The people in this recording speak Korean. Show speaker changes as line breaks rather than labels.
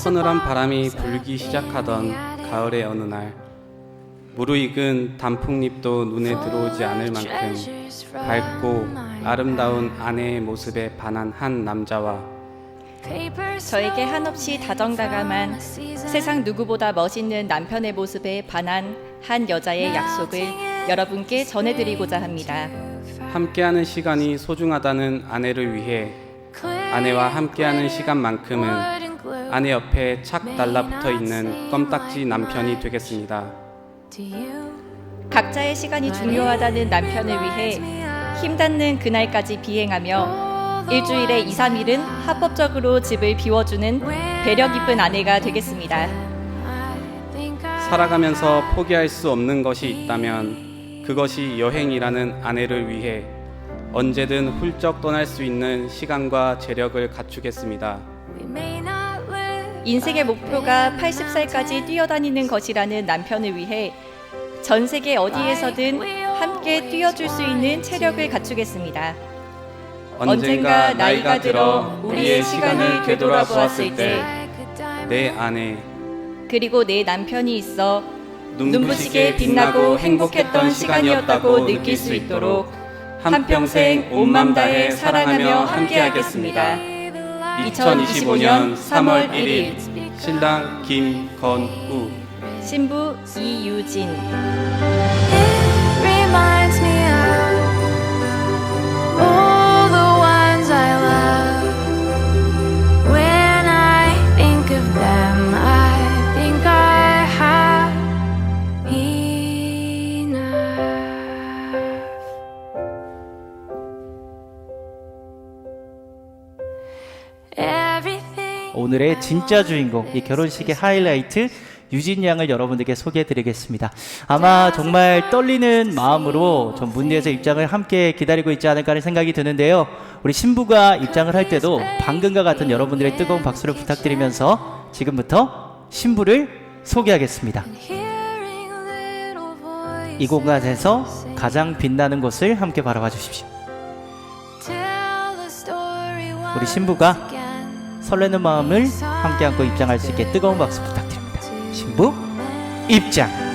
서늘한 바람이 불기 시작하던 가을의 어느 날 무르익은 단풍잎도 눈에 들어오지 않을 만큼 밝고 아름다운 아내의 모습에 반한 한 남자와
저에게 한없이 다정다감한 세상 누구보다 멋있는 남편의 모습에 반한 한 여자의 약속을 여러분께 전해드리고자 합니다.
함께하는 시간이 소중하다는 아내를 위해 아내와 함께하는 시간만큼은 아내 옆에 착 달라붙어 있는 껌딱지 남편이 되겠습니다.
각자의 시간이 중요하다는 남편을 위해 힘 닿는 그날까지 비행하며 일주일에 2, 3일은 합법적으로 집을 비워주는 배려 깊은 아내가 되겠습니다.
살아가면서 포기할 수 없는 것이 있다면 그것이 여행이라는 아내를 위해 언제든 훌쩍 떠날 수 있는 시간과 재력을 갖추겠습니다.
인생의 목표가 80살까지 뛰어다니는 것이라는 남편을 위해 전 세계 어디에서든 함께 뛰어줄 수 있는 체력을 갖추겠습니다. 언젠가 나이가 들어 우리의 시간을 되돌아보았을 때
내 아내
그리고 내 남편이 있어
눈부시게 빛나고 행복했던 시간이었다고 느낄 수 있도록 한평생 온맘 다해 사랑하며 함께하겠습니다. 2025년 3월 1일. 신랑 김건우.
신부 이유진
오늘의 진짜 주인공, 이 결혼식의 하이라이트 유진 양을 여러분들께 소개해 드리겠습니다. 아마 정말 떨리는 마음으로 전 문대에서 입장을 함께 기다리고 있지 않을까 하는 생각이 드는데요. 우리 신부가 입장을 할 때도 방금과 같은 여러분들의 뜨거운 박수를 부탁드리면서 지금부터 신부를 소개하겠습니다. 이 공간에서 가장 빛나는 곳을 함께 바라봐 주십시오. 우리 신부가. 설레는 마음을 함께 안고 입장할 수 있게 뜨거운 박수 부탁드립니다. 신부 입장.